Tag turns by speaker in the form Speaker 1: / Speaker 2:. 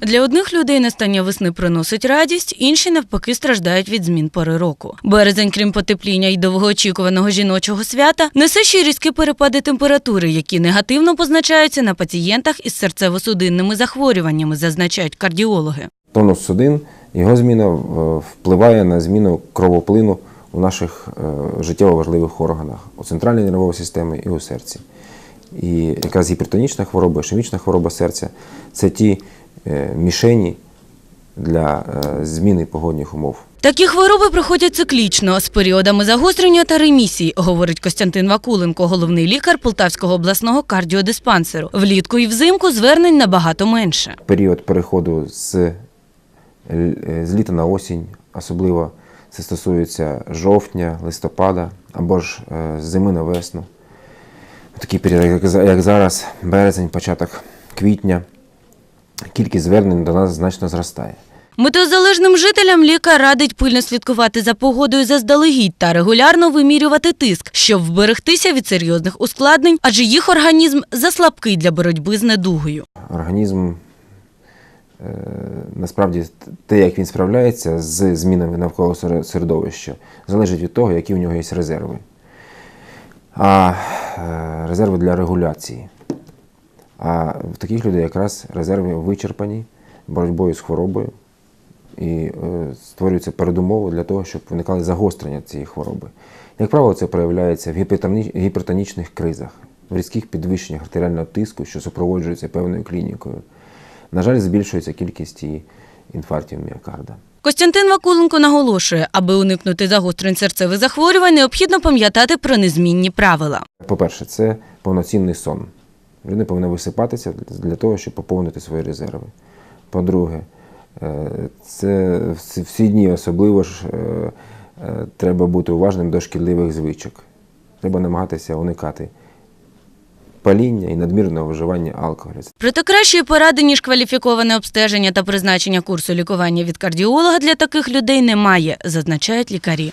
Speaker 1: Для одних людей настання весни приносить радість, інші навпаки страждають від змін пори року. Березень, крім потепління і довгоочікуваного жіночого свята, несе ще й різкі перепади температури, які негативно позначаються на пацієнтах із серцево-судинними захворюваннями, зазначають кардіологи.
Speaker 2: Тонус судин, його зміна е, впливає на зміну кровоплину у наших е, життєво важливих органах у центральній нервовій системі і у серці. І якраз гіпертонічна хвороба, ішемічна хвороба серця це ті мішені для е, зміни погодних умов.
Speaker 1: Такі хвороби проходять циклічно з періодами загострення та ремісії, говорить Костянтин Вакуленко, головний лікар Полтавського обласного кардіодиспансеру. Влітку і взимку звернень набагато менше.
Speaker 2: Період переходу з, е, з літа на осінь, особливо це стосується жовтня, листопада або ж е, зими на весну. Такий період, як зараз, березень, початок квітня, кількість звернень до нас значно зростає.
Speaker 1: Метеозалежним жителям лікар радить пильно слідкувати за погодою заздалегідь та регулярно вимірювати тиск, щоб вберегтися від серйозних ускладнень, адже їх організм заслабкий для боротьби з недугою.
Speaker 2: Організм е, насправді те, як він справляється з змінами навколо середовища, залежить від того, які у нього є резерви. А е, резерви для регуляції. А в таких людей якраз резерви вичерпані боротьбою з хворобою і е, створюються передумови для того, щоб виникали загострення цієї хвороби. Як правило, це проявляється в гіпертонічних кризах, в різких підвищеннях артеріального тиску, що супроводжується певною клінікою. На жаль, збільшується кількість і інфарктів міокарда.
Speaker 1: Костянтин Вакуленко наголошує, аби уникнути загострень серцевих захворювань, необхідно пам'ятати про незмінні правила.
Speaker 2: По-перше, це повноцінний сон. Людина повинна висипатися для того, щоб поповнити свої резерви. По-друге, е, це всі- всі дні особливо ж е, е, треба бути уважним до шкідливих звичок. Треба намагатися уникати паління і надмірного вживання алкоголю.
Speaker 1: Проте кращої поради, ніж кваліфіковане обстеження та призначення курсу лікування від кардіолога для таких людей немає, зазначають лікарі.